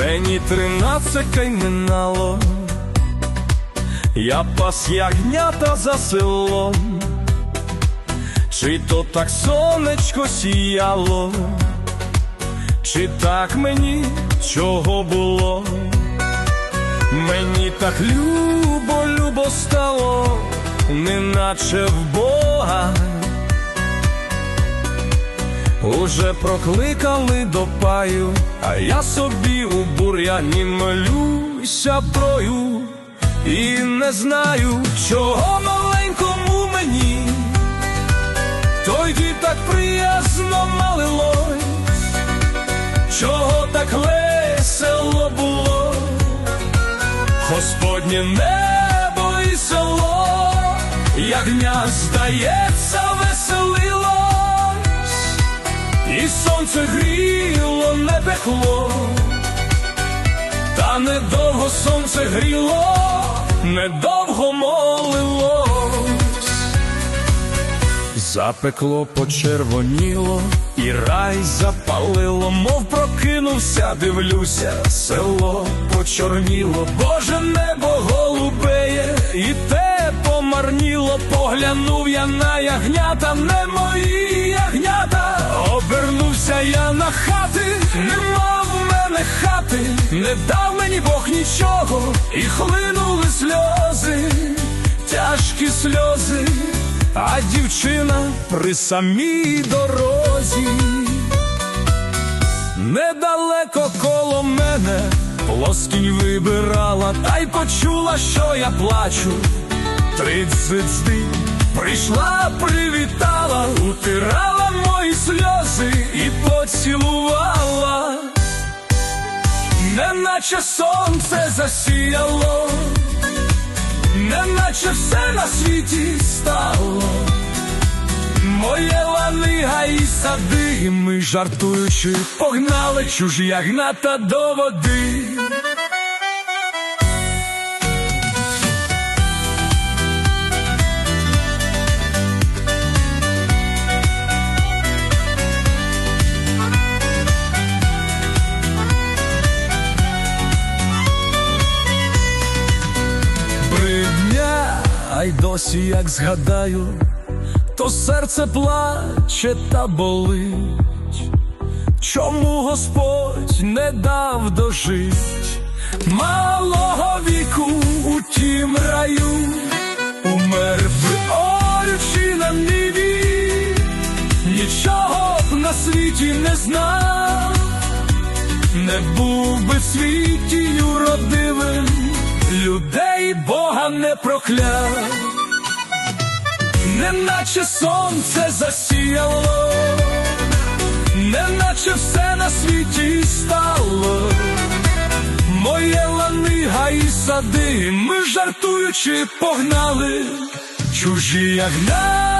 Мені тринадцять минало, я пас ягнята за селом, чи то так сонечко сіяло, чи так мені чого було, мені так любо, любо стало, неначе в Бога. Уже прокликали до паю, а я собі у бур'яні молюся прою і не знаю, чого маленькому мені, тоді так приязно малилось, чого так весело було, Господнє небо і село, ягня, здається, веселилось. І сонце гріло, не пекло, та недовго сонце гріло, недовго молилось, запекло, почервоніло, і рай запалило, мов прокинувся, дивлюся, село почорніло, Боже небо голубеє, і те помарніло, поглянув я на ягнята, не мої ягнята, обернувся я на хати, нема в мене хати, не дав мені Бог нічого, і хлинули сльози, тяжкі сльози, а дівчина при самій дорозі. Недалеко коло мене плоскінь вибирала, та й почула, що я плачу. Тридцять прийшла, привітала, утирала мої сльози і поцілувала, неначе сонце засіяло, неначе все на світі стало. Моє лани гаї сади, і ми жартуючи, погнали чужі ягнята до води. Й досі, як згадаю, то серце плаче та болить. Чому Господь не дав дожить малого віку у тім раю, умер би орючи на ниві, нічого б на світі не знав, не був би світі юродивим, людей Бога не прокляв. Неначе сонце засіяло, неначе все на світі стало. Моє лани гаї сади, ми жартуючи погнали, чужі ягня